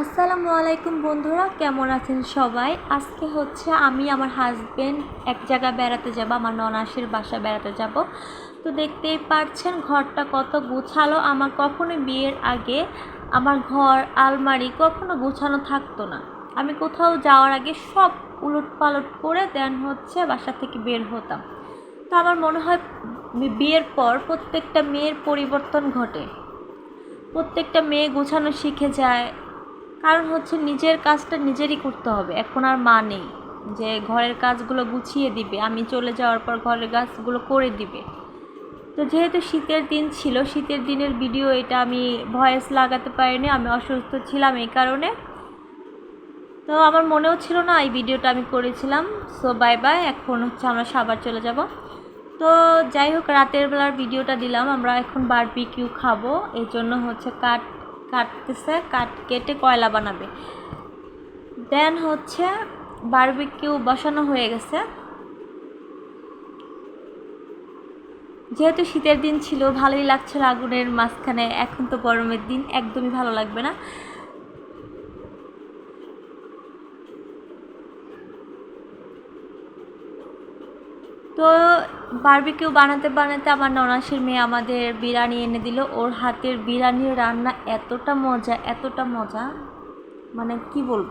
আসসালামু আলাইকুম বন্ধুরা, কেমন আছেন সবাই? আজকে হচ্ছে আমি আমার হাজবেন্ড এক জায়গায় বেড়াতে যাব, আমার ননাসের বাসা বেড়াতে যাব। তো দেখতেই পাচ্ছেন, ঘরটা কত গুছালো। আমার কখনো বিয়ের আগে আমার ঘর, আলমারি কখনো গুছানো থাকতো না। আমি কোথাও যাওয়ার আগে সব উলট পালট করে দেন হচ্ছে বাসা থেকে বের হতাম। তো আমার মনে হয় বিয়ের পর প্রত্যেকটা মেয়ের পরিবর্তন ঘটে। প্রত্যেকটা মেয়ে গোছানো শিখে যায় কারণ হচ্ছে নিজের কাজটা নিজেরই করতে হবে। এখন আর মা নেই। যে ঘরের কাজগুলো গুছিয়ে দিবে, আমি চলে যাওয়ার পর ঘরের কাজগুলো করে দিবে। তো যেহেতু শীতের দিন ছিল, শীতের দিনের ভিডিও এটা আমি ভয়েস লাগাতে পারিনি, আমি অসুস্থ ছিলাম এই কারণে। তো আমার মনেও ছিল না এই ভিডিওটা আমি করেছিলাম। সো বাই বাই এখন হচ্ছে আমরা সাবার চলে যাব। তো যাই হোক, রাতের বেলার ভিডিওটা দিলাম, আমরা এখন বারবিকিউ খাব। এই জন্য হচ্ছে কাঠ কাটতেছে, কাট কেটে কয়লা বানাবে। দেন হচ্ছে বারবিকিউ বসানো হয়ে গেছে। যেহেতু শীতের দিন ছিল, ভালোই লাগছিল আগুনের মাঝখানে। এখন তো গরমের দিন, একদমই ভালো লাগবে না। তো বারবিকিউ বানাতে বানাতে আমার ননাসের মেয়ে আমাদের বিরিয়ানি এনে দিল। ওর হাতের বিরিয়ানির রান্না এতটা মজা এতটা মজা মানে কি বলব?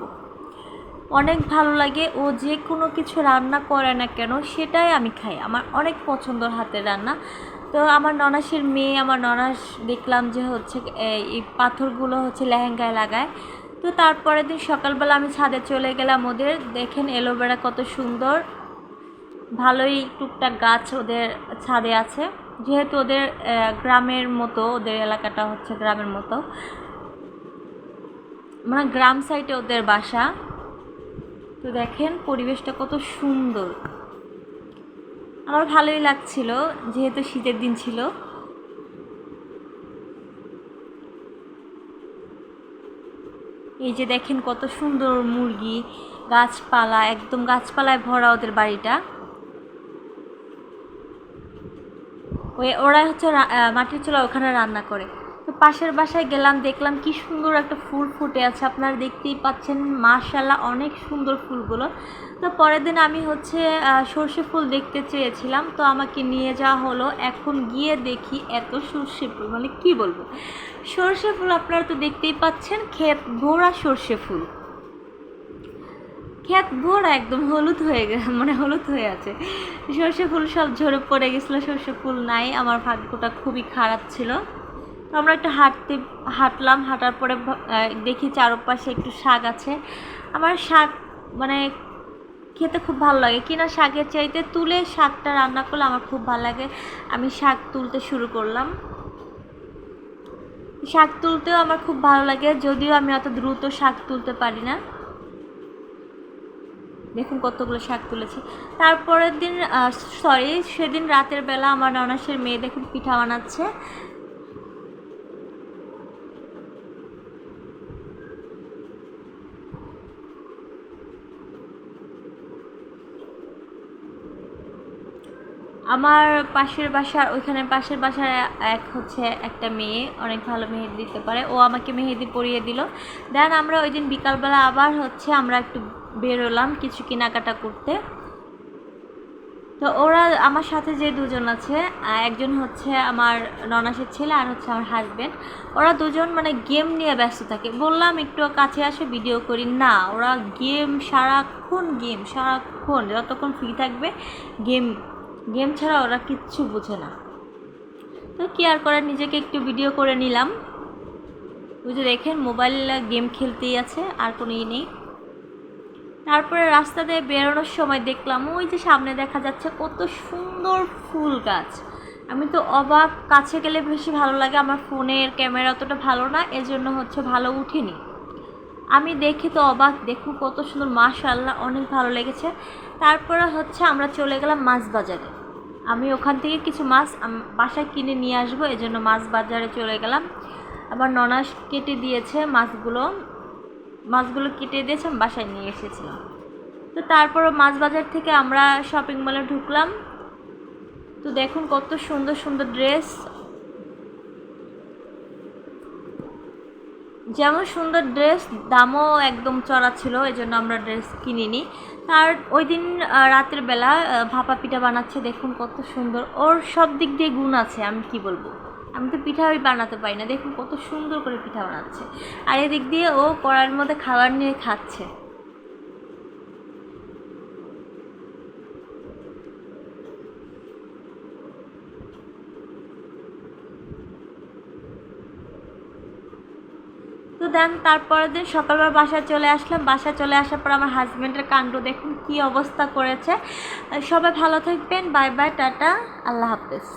অনেক ভালো লাগে। ও যে কোনো কিছু রান্না করে না কেন, সেটাই আমি খাই। আমার অনেক পছন্দর হাতের রান্না। তো আমার ননাসের মেয়ে, আমার ননাস দেখলাম যে হচ্ছে এই পাথরগুলো হচ্ছে লেহেঙ্গায় লাগায়। তো তারপরের দিন সকালবেলা আমি ছাদে চলে গেলাম ওদের। দেখেন এলোভেরা কত সুন্দর। ভালোই টুকটাক গাছ ওদের ছাদে আছে। যেহেতু ওদের গ্রামের মতো, ওদের এলাকাটা হচ্ছে গ্রামের মতো। মানে গ্রাম সাইডে ওদের বাসা। তো দেখেন পরিবেশটা কত সুন্দর। আমার ভালোই লাগছিল, যেহেতু শীতের দিন ছিল। এই যে দেখেন কত সুন্দর মুরগি, গাছপালা, একদম গাছপালায় ভরা ওদের বাড়িটা। ওই ওরা হচ্ছে মাটির চুলা ওখানে রান্না করে। তো পাশের বাসায় গেলাম, দেখলাম কি সুন্দর একটা ফুল ফুটে আছে। আপনারা দেখতেই পাচ্ছেন মাশাল্লাহ অনেক সুন্দর ফুলগুলো। তো পরের দিন আমি হচ্ছে সর্ষে ফুল দেখতে চেয়েছিলাম। তো আমাকে নিয়ে যাওয়া হলো। এখন গিয়ে দেখি এত সর্ষে ফুল মানে কি বলব? সর্ষে ফুল আপনারা তো দেখতেই পাচ্ছেন, ক্ষেত ভোরা সর্ষে ফুল। ক্ষেত ভোরা একদম, হলুদ হয়ে গেছে মানে হলুদ হয়ে আছে। সর্ষে ফুল সব ঝরে পড়ে গেছিল, সর্ষে ফুল নাই, আমার ভাগ্যটা খুবই খারাপ ছিল। আমরা একটু হাঁটতে, হাঁটলাম, হাঁটার পরে দেখি চারপাশে একটু শাক আছে। আমার শাক মানে খেতে খুব ভালো লাগে। কিনা শাকের চাইতে তুলে শাকটা রান্না করলে আমার খুব ভালো লাগে। আমি শাক তুলতে শুরু করলাম। শাক তুলতেও আমার খুব ভালো লাগে, যদিও আমি অত দ্রুত শাক তুলতে পারি না। দেখুন কতগুলো শাক তুলেছি। তারপরের দিন সরি সেদিন রাতের বেলা আমার ননাসের মেয়ে দেখুন পিঠা বানাচ্ছে। আমার পাশের বাসার ওইখানে পাশের বাসার এক হচ্ছে একটা মেয়ে, অনেক ভালো মেহেদি দিতে পারে। ও আমাকে মেহেদি পরিয়ে দিল। দেন আমরা ওই দিন বিকালবেলা আবার হচ্ছে আমরা একটু বেরোলাম কিছু কেনাকাটা করতে। তো ওরা আমার সাথে যে দুজন আছে একজন হচ্ছে আমার ননাসের ছেলে আর হচ্ছে আমার হাজব্যান্ড ওরা দুজন মানে গেম নিয়ে ব্যস্ত থাকে। বললাম, একটু কাছে আসে ভিডিও করি। না, ওরা গেম সারাক্ষণ গেম সারাক্ষণ, যতক্ষণ ফ্রি থাকবে গেম গেম ছাড়া ওরা কিচ্ছু বোঝে না। তো কি আর করার, নিজেকে একটু ভিডিও করে নিলাম। বুঝে দেখেন মোবাইল গেম খেলতেই আছে, আর কোনো ই নেই। তারপরে রাস্তা দিয়ে বেরোনোর সময় দেখলাম, ওই যে সামনে দেখা যাচ্ছে কত সুন্দর ফুল গাছ। আমি তো অবাক, কাছে গেলে বেশি ভালো লাগে, আমার ফোনের ক্যামেরা অতটা ভালো না, এজন্য হচ্ছে ভালো উঠেনি। আমি দেখি তো অবাক, দেখুন কত সুন্দর মাশাল্লাহ অনেক ভালো লেগেছে। তারপরে হচ্ছে আমরা চলে গেলাম মাছ বাজারে। আমি ওখান থেকে কিছু মাছ বাসায় কিনে নিয়ে আসব জন্য মাছ বাজারে চলে গেলাম। আবার ননাস কেটে দিয়েছে মাছগুলো। মাছগুলো কেটে দিয়েছে, আমি বাসায় নিয়ে এসেছিলাম। তো তারপর মাছ বাজার থেকে আমরা শপিং মলে ঢুকলাম। তো দেখুন কত সুন্দর সুন্দর ড্রেস যেমন সুন্দর ড্রেস দামও একদম চড়া ছিল এই জন্য আমরা ড্রেস কিনিনি। তার ওই দিন রাতের বেলা ভাপা পিঠা বানাচ্ছে, দেখুন কত সুন্দর। ওর সব দিক দিয়ে গুণ আছে, আমি কি বলব? আমি তো পিঠা ওই বানাতে পারি না, দেখুন কত সুন্দর করে পিঠা বানাচ্ছে। আর এদিক দিয়ে ও কড়াইয়ের মধ্যে খাবার নিয়ে খাচ্ছে। তো দেন, তারপরের দিন সকালবেলা বাসায় চলে আসলাম। বাসায় চলে আসার পর আমার হাজব্যান্ডের কাণ্ড দেখুন, কি অবস্থা করেছে। সবাই ভালো থাকবেন, বাই বাই, টাটা, আল্লাহ হাফেজ।